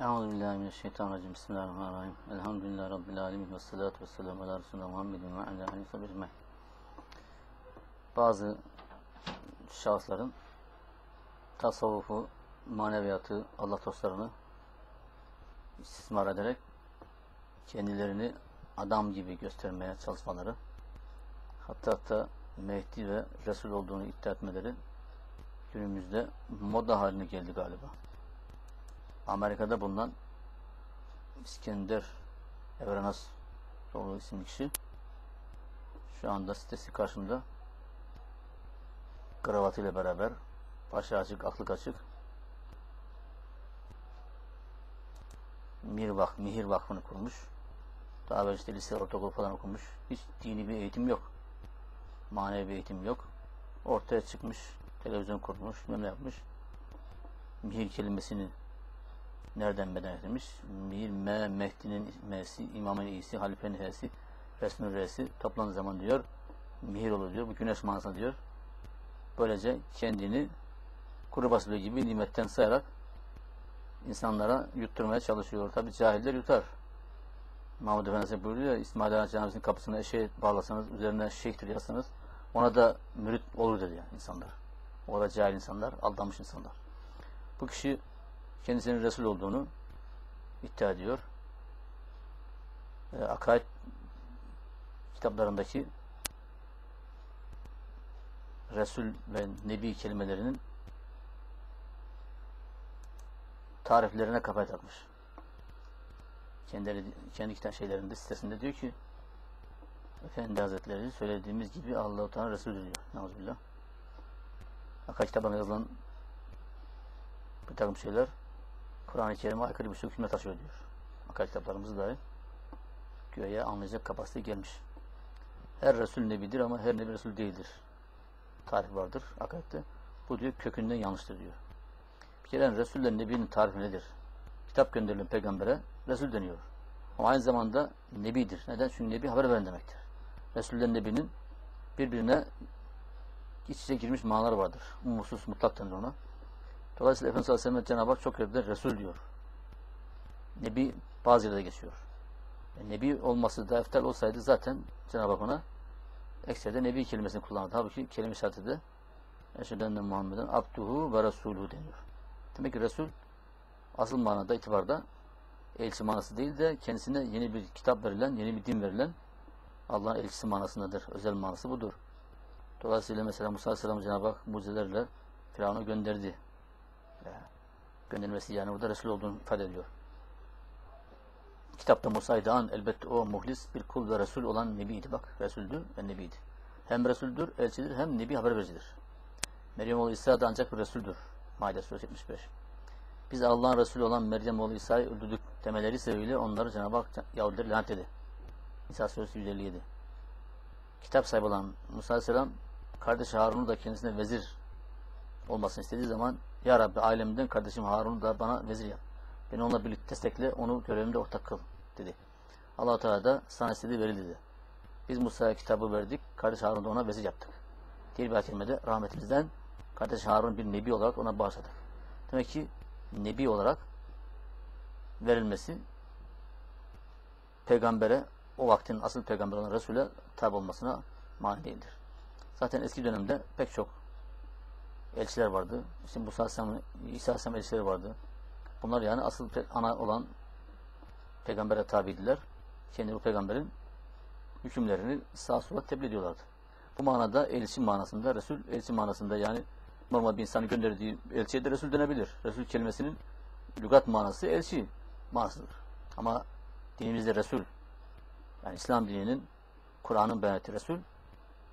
Euzu billahi mineşşeytanirracim. Bismillahirrahmanirrahim. Elhamdülillahi rabbil alamin ve salatu vesselamu ala resulina Muhammedin ve ala alihi ve. Bazı şahısların tasavvufu, maneviyatı, Allah dostlarını istismar ederek kendilerini adam gibi göstermeye çalışmaları, hatta hatta Mehdi ve Resul olduğunu iddia etmeleri günümüzde moda haline geldi galiba. Amerika'da bulunan İskender Evrenas Doğru isimli kişi şu anda sitesi karşımda kravatıyla beraber başı açık, aklı açık Mirvak, Mihir Vakfı'nı kurmuş. Daha böyle işte lise, ortaokul falan okumuş. Hiç dini bir eğitim yok. Manevi bir eğitim yok. Ortaya çıkmış, televizyon kurmuş, ne yapmış. Mihir kelimesini nereden beden etmiş? Bir me, Mehdi'nin M'si, imamın iyisi, halifenin H'si, resmin R'si toplandığı zaman diyor, mihir olur diyor. Bu güneş manasına diyor. Böylece kendini kuru fasulye gibi nimetten sayarak insanlara yutturmaya çalışıyor. Tabi cahiller yutar. Mahmud Efendisi buyuruyor ya, İsmail Aleyhisselam'ın kapısına eşeğe bağlasanız, üzerine şeyhtir yazsanız, ona da mürit olur dedi yani insanlar. O da cahil insanlar, aldanmış insanlar. Bu kişi kendisinin Resul olduğunu iddia ediyor. E, akaid kitaplarındaki Resul ve Nebi kelimelerinin tariflerine kafa takmış. Kendileri, kendi kitap şeylerinde sitesinde diyor ki Efendi Hazretleri söylediğimiz gibi Allah-u Teala Resulü diyor. Nauzubillah. Akaid kitaplarına yazılan bir takım şeyler Kur'an-ı Kerim'e aykırı bir şey hükme taşıyor diyor. Akaid kitaplarımız dahi göğe anlayacak kapasite gelmiş. Her Resul Nebidir ama her Nebi Resul değildir. Tarif vardır akaidde. Bu diyor kökünden yanlıştır diyor. Bir kere Resul'le Nebi'nin tarifi nedir? Kitap gönderilen peygambere Resul deniyor. Ama aynı zamanda Nebidir. Neden? Çünkü Nebi haber veren demektir. Resul'le Nebi'nin birbirine iç içe girmiş manalar vardır. Umutsuz mutlak denir ona. Dolayısıyla Efendimiz Aleyhisselam Cenab-ı Hak çok yerde Resul diyor. Nebi bazı yerde geçiyor. E, Nebi olması da eftel olsaydı zaten Cenab-ı Hak ona ekserde Nebi kelimesini kullanırdı. Halbuki kelime şartı Eşheden Muhammed'in abduhu ve resulü deniyor. Demek ki Resul asıl manada itibarda elçi manası değil de kendisine yeni bir kitap verilen, yeni bir din verilen Allah'ın elçisi manasındadır. Özel manası budur. Dolayısıyla mesela Musa Aleyhisselam Cenab-ı Hak mucizelerle Firavun'a gönderdi. Göndermesi yani burada Resul olduğunu ifade ediyor. Kitapta Musa'ydı an elbette o muhlis bir kul ve Resul olan Nebiydi bak. Resuldü ve Nebiydi. Hem Resuldür, elçidir hem Nebi haber vericidir. Meryem oğlu İsa da ancak bir Resuldür. Maide suresi 75. Biz Allah'ın Resulü olan Meryem oğlu İsa'yı öldürdük demeleri sebebiyle onları Cenab-ı Hak Yahudileri lanet dedi. İsa suresi 157. Kitap sahibi olan Musa Aleyhisselam kardeşi Harun'u da kendisine vezir olmasını istediği zaman Ya Rabbi ailemden kardeşim Harun'u da bana vezir yap. Beni onunla birlikte destekle, onu görevimde ortak kıl dedi. allah Teala da sana istediği verildi dedi. Biz Musa'ya kitabı verdik, kardeş Harun'u da ona vezir yaptık. Diğer bir hakimede rahmetimizden kardeş Harun bir nebi olarak ona bağışladık. Demek ki nebi olarak verilmesi peygambere, o vaktin asıl peygamber olan Resul'e tabi olmasına mani değildir. Zaten eski dönemde pek çok elçiler vardı. İşte Musa Aleyhisselam, İsa Aleyhisselam elçileri vardı. Bunlar yani asıl ana olan peygambere tabiydiler. Kendi bu peygamberin hükümlerini sağ sola tebliğ ediyorlardı. Bu manada elçi manasında, Resul elçi manasında yani normal bir insanı gönderdiği elçiye de Resul denebilir. Resul kelimesinin lügat manası elçi manasıdır. Ama dinimizde Resul yani İslam dininin Kur'an'ın beyan ettiği Resul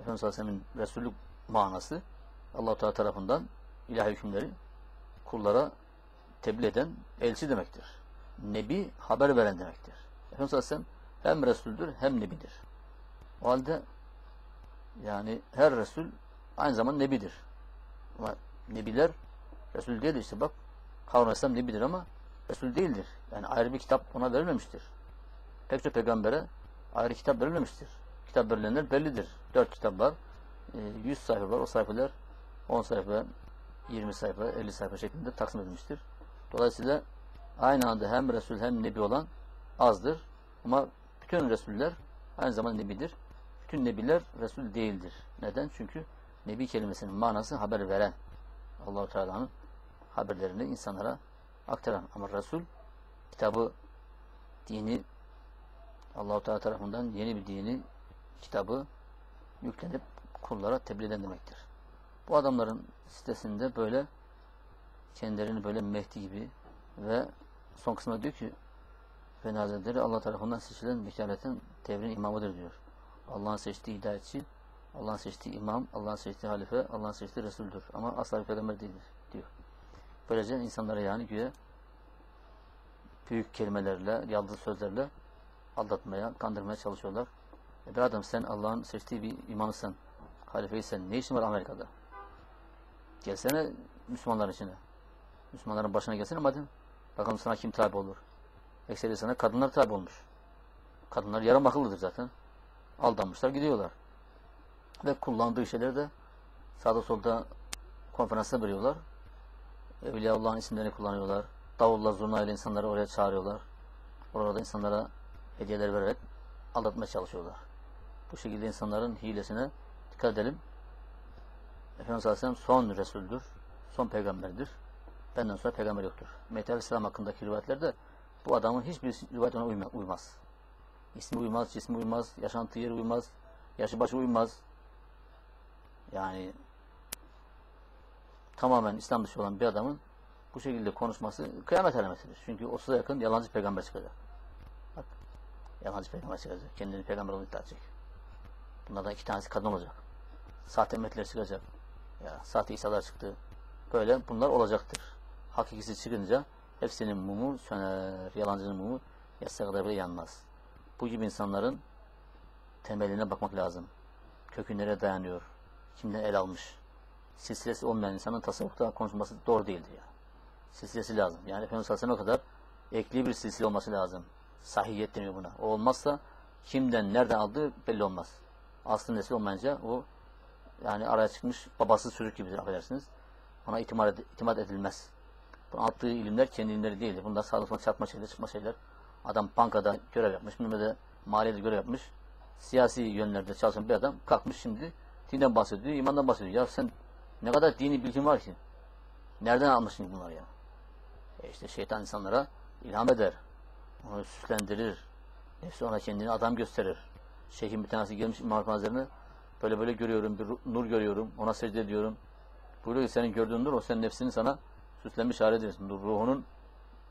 Efendimiz Aleyhisselam'ın Resullük manası allah Teala tarafından ilahi hükümleri kullara tebliğ eden elçi demektir. Nebi haber veren demektir. Efendimiz Aleyhisselam hem Resul'dür hem Nebidir. O halde yani her Resul aynı zamanda Nebidir. Ama Nebiler Resul değil işte bak Harun Aleyhisselam Nebidir ama Resul değildir. Yani ayrı bir kitap ona verilmemiştir. Pek çok peygambere ayrı kitap verilmemiştir. Kitap verilenler bellidir. Dört kitap var. 100 sayfa var. O sayfalar 10 sayfa, 20 sayfa, 50 sayfa şeklinde taksim edilmiştir. Dolayısıyla aynı anda hem Resul hem Nebi olan azdır. Ama bütün Resuller aynı zamanda Nebidir. Bütün Nebiler Resul değildir. Neden? Çünkü Nebi kelimesinin manası haber veren. Allahu Teala'nın haberlerini insanlara aktaran. Ama Resul kitabı, dini Allahu Teala tarafından yeni bir dini, kitabı yüklenip kullara tebliğ eden demektir. Bu adamların sitesinde böyle kendilerini böyle Mehdi gibi ve son kısmında diyor ki Efendi Allah tarafından seçilen vekaletin devrin imamıdır diyor. Allah'ın seçtiği hidayetçi, Allah'ın seçtiği imam, Allah'ın seçtiği halife, Allah'ın seçtiği Resul'dür. Ama asla bir peygamber değildir diyor. Böylece insanlara yani güya büyük kelimelerle, yaldız sözlerle aldatmaya, kandırmaya çalışıyorlar. E be adam sen Allah'ın seçtiği bir imamısın, halifeysen ne işin var Amerika'da? Gelsene Müslümanların içine. Müslümanların başına gelsene madem. Bakalım sana kim tabi olur. Ekseri sana kadınlar tabi olmuş. Kadınlar yarım akıllıdır zaten. Aldanmışlar gidiyorlar. Ve kullandığı şeyleri de sağda solda konferansta veriyorlar. Evliyaullah'ın isimlerini kullanıyorlar. Davulla, zurnayla insanları oraya çağırıyorlar. Orada insanlara hediyeler vererek aldatmaya çalışıyorlar. Bu şekilde insanların hilesine dikkat edelim. Efendimiz Aleyhisselam son Resul'dür. Son peygamberdir. Benden sonra peygamber yoktur. Mehdi Aleyhisselam hakkındaki rivayetlerde bu adamın hiçbir rivayet ona uyma- uymaz. İsmi uymaz, cismi uymaz, yaşantı yeri uymaz, yaşı başı uymaz. Yani tamamen İslam dışı olan bir adamın bu şekilde konuşması kıyamet alametidir. Çünkü 30'a yakın yalancı peygamber çıkacak. Bak, yalancı peygamber çıkacak. Kendini peygamber olarak iddia edecek. Bunlardan iki tanesi kadın olacak. Sahte ümmetler çıkacak. Ya, sahte İsa'lar çıktı. Böyle bunlar olacaktır. Hakikisi çıkınca hepsinin mumu söner. Yalancının mumu yatsa kadar bile yanmaz. Bu gibi insanların temeline bakmak lazım. Kökünlere dayanıyor. Kimden el almış. Silsilesi olmayan insanın tasavvufta konuşması doğru değildir ya. Silsilesi lazım. Yani Efendimiz Aleyhisselam o kadar ekli bir silsile olması lazım. Sahihiyet deniyor buna. O olmazsa kimden, nereden aldığı belli olmaz. Aslı nesil olmayınca o yani araya çıkmış babasız çocuk gibidir affedersiniz. Ona itimat, ed- itimat edilmez. Bu attığı ilimler kendi ilimleri değildir. Bunlar solda çarpma şeyler, çıkma şeyler. Adam bankada görev yapmış, bilmem de maliyede görev yapmış. Siyasi yönlerde çalışan bir adam kalkmış şimdi dinden bahsediyor, imandan bahsediyor. Ya sen ne kadar dini bilgin var ki? Nereden almışsın bunları ya? E işte şeytan insanlara ilham eder. Onu süslendirir. Nefsi ona kendini adam gösterir. Şeyhin bir tanesi gelmiş İmam Hazretleri'ne böyle böyle görüyorum, bir nur görüyorum, ona secde ediyorum. Buyuruyor ki senin gördüğün nur o senin nefsini sana süslenmiş hale. Nur ruhunun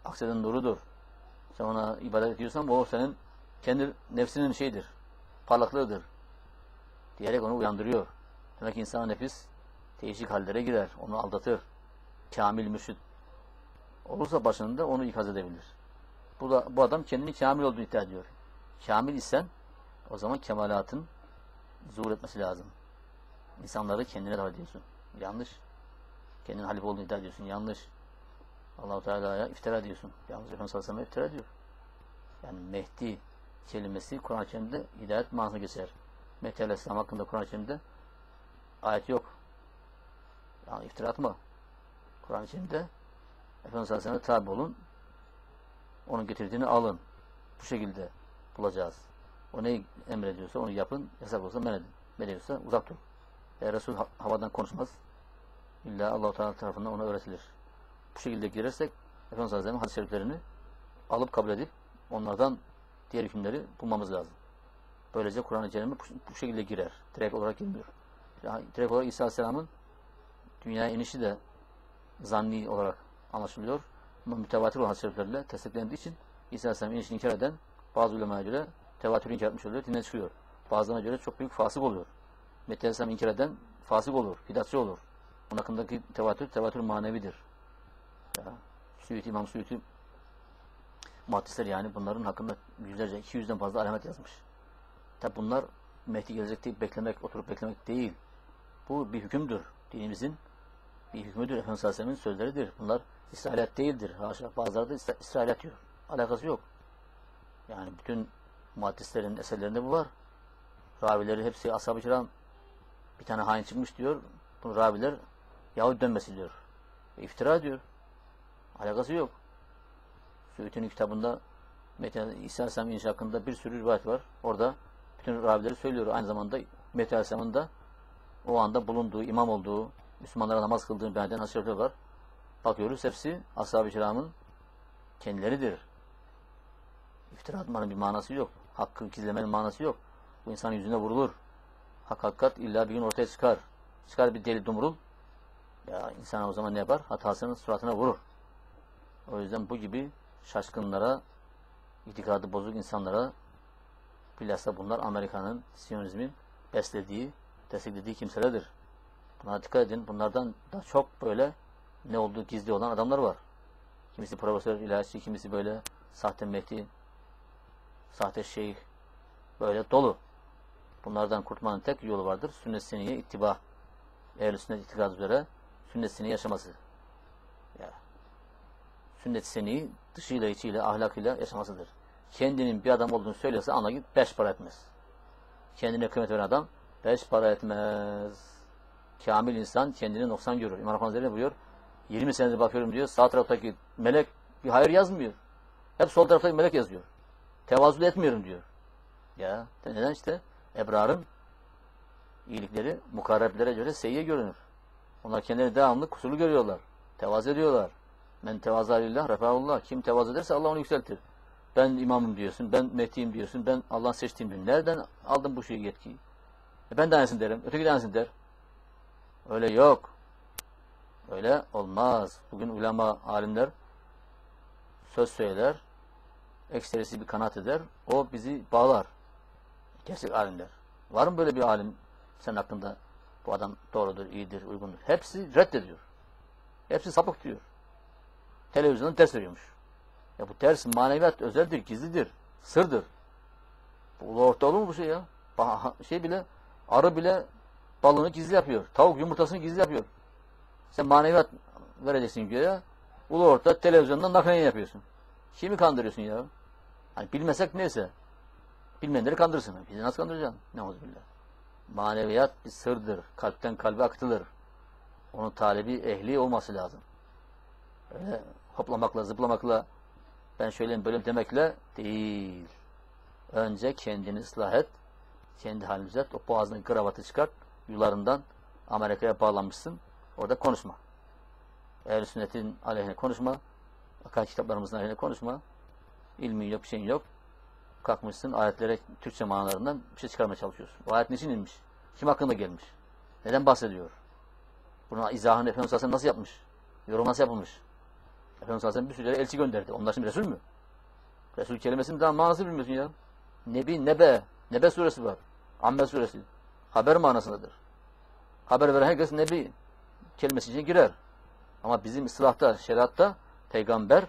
akseden nurudur. Sen ona ibadet ediyorsan o senin kendi nefsinin şeyidir, parlaklığıdır. Diyerek onu uyandırıyor. Demek ki insan nefis değişik hallere girer, onu aldatır. Kamil mürşid olursa başında onu ikaz edebilir. Bu, da, bu adam kendini kamil olduğunu iddia ediyor. Kamil isen o zaman kemalatın zuhur etmesi lazım. İnsanları kendine davet ediyorsun. Yanlış. Kendinin halife olduğunu iddia ediyorsun. Yanlış. Allahu Teala'ya iftira ediyorsun. Yalnız Efendimiz Sallallahu Aleyhi ve Sellem iftira ediyor. Yani Mehdi kelimesi Kur'an-ı Kerim'de hidayet manasına geçer. Mehdi Aleyhisselam hakkında Kur'an-ı Kerim'de ayet yok. Yani iftira atma. Kur'an-ı Kerim'de Efendimiz Sallallahu Aleyhi ve Sellem'e tabi olun. Onun getirdiğini alın. Bu şekilde bulacağız. O neyi emrediyorsa onu yapın. Yasak olsa men edin. Men ediyorsa uzak durun. E, Resul ha- havadan konuşmaz. İlla Allah-u Teala tarafından ona öğretilir. Bu şekilde girersek Efendimiz Aleyhisselam'ın hadis-i şeriflerini alıp kabul edip onlardan diğer hükümleri bulmamız lazım. Böylece Kur'an-ı Kerim'e bu, şekilde girer. Direkt olarak girmiyor. Direkt olarak İsa Aleyhisselam'ın dünyaya inişi de zanni olarak anlaşılıyor. Ama mütevatir olan hadis-i şeriflerle tesliklendiği için İsa Aleyhisselam'ın inişini inkar eden bazı ulemaya göre tevatürü inkar etmiş oluyor, dinden çıkıyor. Bazılarına göre çok büyük fasık oluyor. Mehdi Aleyhisselam inkar eden fasık olur, bidatçı olur. Onun hakkındaki tevatür, tevatür manevidir. Ya, Suyuti, İmam Suyuti muhaddisler yani bunların hakkında yüzlerce, iki yüzden fazla alamet yazmış. Tabi bunlar Mehdi gelecek deyip beklemek, oturup beklemek değil. Bu bir hükümdür. Dinimizin bir hükmüdür. Efendimiz Aleyhisselam'ın sözleridir. Bunlar İsrailat değildir. Haşa bazıları da İsra- İsrailat diyor. Alakası yok. Yani bütün muhaddislerin eserlerinde bu var. Ravileri hepsi ashab-ı kiram bir tane hain çıkmış diyor. Bu raviler Yahudi dönmesi diyor. E, iftira diyor. Alakası yok. Suyuti'nin kitabında Mete İsa Aleyhisselam inişi hakkında bir sürü rivayet var. Orada bütün ravileri söylüyor. Aynı zamanda Mete Aleyhisselam'ın da o anda bulunduğu, imam olduğu, Müslümanlara namaz kıldığını hadis-i var. Bakıyoruz hepsi ashab-ı kiramın kendileridir. İftira atmanın bir manası yok. Hakkı gizlemenin manası yok. Bu insanın yüzüne vurulur. Hak hakikat illa bir gün ortaya çıkar. Çıkar bir deli dumrul. Ya insan o zaman ne yapar? Hatasının suratına vurur. O yüzden bu gibi şaşkınlara, itikadı bozuk insanlara bilhassa bunlar Amerika'nın Siyonizmin beslediği, desteklediği kimselerdir. Buna dikkat edin. Bunlardan da çok böyle ne olduğu gizli olan adamlar var. Kimisi profesör, ilaççı, kimisi böyle sahte mehdi, sahte şeyh, böyle dolu. Bunlardan kurtulmanın tek yolu vardır. Sünnet seneye ittiba. Ehl-i sünnet itikad üzere sünnet seneyi yaşaması. Ya. Sünnet seneyi dışıyla, içiyle, ahlakıyla yaşamasıdır. Kendinin bir adam olduğunu söylese anla git beş para etmez. Kendine kıymet veren adam beş para etmez. Kamil insan kendini noksan görür. İmam Rabbani Hazretleri buyuruyor. 20 senedir bakıyorum diyor. Sağ taraftaki melek bir hayır yazmıyor. Hep sol taraftaki melek yazıyor. Tevazu etmiyorum diyor. Ya neden işte? Ebrar'ın iyilikleri mukarreblere göre seyye görünür. Onlar kendilerini devamlı kusurlu görüyorlar. Tevazu ediyorlar. Men tevaza lillah refahullah. Kim tevazu ederse Allah onu yükseltir. Ben imamım diyorsun, ben Mehdi'yim diyorsun, ben Allah'ın seçtiğim diyorsun. Nereden aldın bu şeyi yetkiyi? E ben de aynısını derim, öteki de der. Öyle yok. Öyle olmaz. Bugün ulema, alimler söz söyler, ekserisi bir kanat eder, o bizi bağlar. Gerçek alimler. Var mı böyle bir alim sen hakkında bu adam doğrudur, iyidir, uygundur. Hepsi reddediyor. Hepsi sapık diyor. Televizyonda ders veriyormuş. Ya bu ders maneviyat özeldir, gizlidir, sırdır. Bu ulu orta olur mu bu şey ya? Şey bile, arı bile balını gizli yapıyor. Tavuk yumurtasını gizli yapıyor. Sen maneviyat vereceksin göğe. Ulu orta televizyondan naklen yapıyorsun. Kimi kandırıyorsun ya? Hani bilmesek neyse. Bilmeyenleri kandırırsın. Bizi nasıl kandıracaksın? Ne billah. Maneviyat bir sırdır. Kalpten kalbe akıtılır. Onun talebi ehli olması lazım. Öyle hoplamakla, zıplamakla ben şöyleyim böyle demekle değil. Önce kendini ıslah et. Kendi halini düzelt. O boğazının kravatı çıkart. Yularından Amerika'ya bağlanmışsın. Orada konuşma. Ehl-i sünnetin aleyhine konuşma. Akal kitaplarımızın aleyhine konuşma. İlmin yok, bir şeyin yok. Kalkmışsın ayetlere Türkçe manalarından bir şey çıkarmaya çalışıyorsun. O ayet niçin inmiş? Kim hakkında gelmiş? Neden bahsediyor? Buna izahını Efendimiz Aleyhisselam nasıl yapmış? Yorum nasıl yapılmış? Efendimiz Aleyhisselam bir sürü elçi gönderdi. Onlar şimdi Resul mü? Resul kelimesinin daha manası bilmiyorsun ya. Nebi, Nebe. Nebe suresi var. Amme suresi. Haber manasındadır. Haber veren herkes Nebi kelimesi içine girer. Ama bizim ıslahta, şeriatta peygamber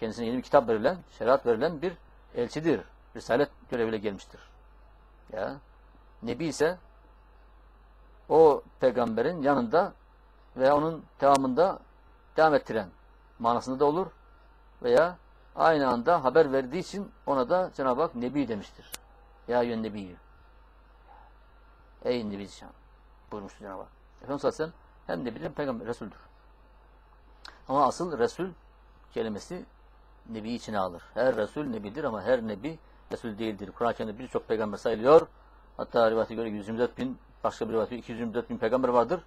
kendisine yeni bir kitap verilen, şeriat verilen bir elçidir. Risalet göreviyle gelmiştir. Ya. Nebi ise o peygamberin yanında veya onun devamında devam ettiren manasında da olur veya aynı anda haber verdiği için ona da Cenab-ı Hak Nebi demiştir. Ya yön Nebiyyü. Ey Nebi Zişan. Buyurmuştur Cenab-ı Hak. Efendimiz Aleyhisselam hem Nebi Peygamber, Resul'dür. Ama asıl Resul kelimesi Nebi içine alır. Her Resul Nebidir ama her Nebi Resul değildir. Kur'an-ı Kerim'de birçok peygamber sayılıyor. Hatta rivayete göre 124 bin, başka bir rivayete 224 bin peygamber vardır.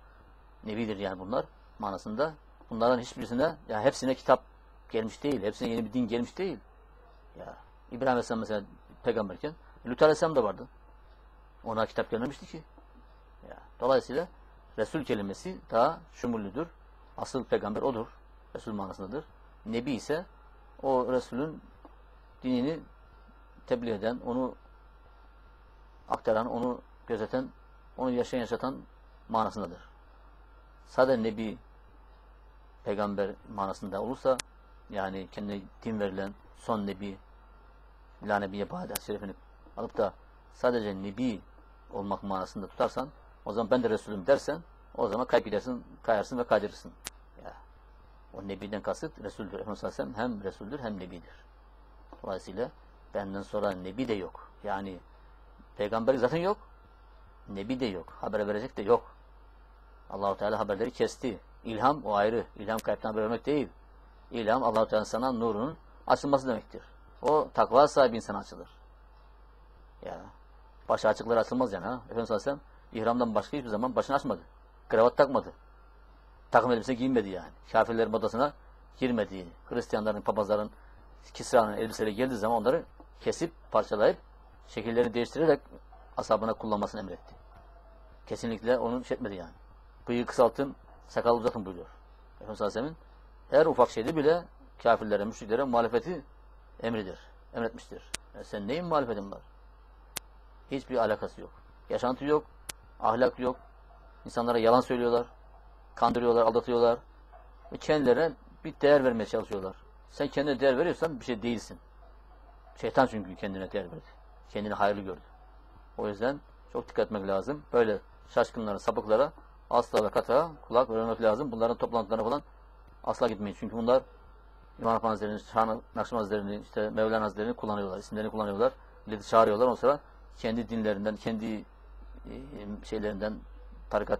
Nebidir yani bunlar manasında. Bunlardan hiçbirisine, ya hepsine kitap gelmiş değil. Hepsine yeni bir din gelmiş değil. Ya İbrahim Aleyhisselam mesela peygamberken Lut Aleyhisselam da vardı. Ona kitap gelmemişti ki. Ya, dolayısıyla Resul kelimesi daha şumullüdür. Asıl peygamber odur. Resul manasındadır. Nebi ise o Resulün dinini tebliğ eden, onu aktaran, onu gözeten, onu yaşayan yaşatan manasındadır. Sadece Nebi peygamber manasında olursa yani kendi din verilen son Nebi La Nebiye Bade şerefini alıp da sadece Nebi olmak manasında tutarsan o zaman ben de Resulüm dersen o zaman kayıp gidersin, kayarsın ve kaydırırsın. O Nebi'den kasıt Resul'dür. Efendimiz Aleyhisselam hem Resul'dür hem Nebi'dir. Dolayısıyla benden sonra Nebi de yok. Yani peygamber zaten yok. Nebi de yok. Haber verecek de yok. Allahu Teala haberleri kesti. İlham o ayrı. İlham kayıptan haber vermek değil. İlham Allahu Teala sana nurunun açılması demektir. O takva sahibi insan açılır. Ya başı açıkları açılmaz yani ha. Efendimiz Aleyhisselam ihramdan başka hiçbir zaman başını açmadı. Kravat takmadı. Takım elbise giyinmedi yani. Kafirlerin odasına girmedi. Hristiyanların, papazların, Kisra'nın elbiseleri geldiği zaman onları kesip, parçalayıp, şekillerini değiştirerek asabına kullanmasını emretti. Kesinlikle onu şey yani. Bıyığı kısaltın, sakal uzatın buyuruyor. Efendimiz Aleyhisselam'ın her ufak şeyde bile kafirlere, müşriklere muhalefeti emridir. Emretmiştir. Yani sen neyin muhalefetin var? Hiçbir alakası yok. Yaşantı yok, ahlak yok. İnsanlara yalan söylüyorlar, kandırıyorlar, aldatıyorlar. Ve kendilerine bir değer vermeye çalışıyorlar. Sen kendine değer veriyorsan bir şey değilsin. Şeytan çünkü kendine değer verdi. Kendini hayırlı gördü. O yüzden çok dikkat etmek lazım. Böyle şaşkınlara, sapıklara asla ve kata kulak vermek lazım. Bunların toplantılarına falan asla gitmeyin. Çünkü bunlar İmam Hatip Hazretleri'nin, Şah Nakşim Hazretleri'nin, işte Mevlana Hazretleri'ni kullanıyorlar. isimlerini kullanıyorlar. Milleti çağırıyorlar. Ondan sonra kendi dinlerinden, kendi e, şeylerinden, tarikat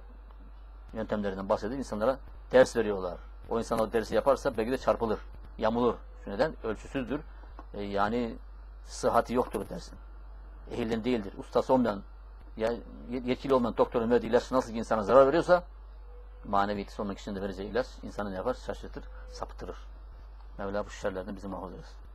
yöntemlerinden bahsedip insanlara ders veriyorlar. O insan o dersi yaparsa belki de çarpılır, yamulur. Şu neden? Ölçüsüzdür. E, yani sıhhati yoktur dersin. Ehilden değildir. Ustası olmayan, ya, yetkili olmayan doktorun verdiği ilaç nasıl ki insana zarar veriyorsa maneviyeti sonraki kişinin de vereceği ilaç insanı ne yapar? Şaşırtır, sapıtırır. Mevla bu şerlerden bizi muhafaza eylesin.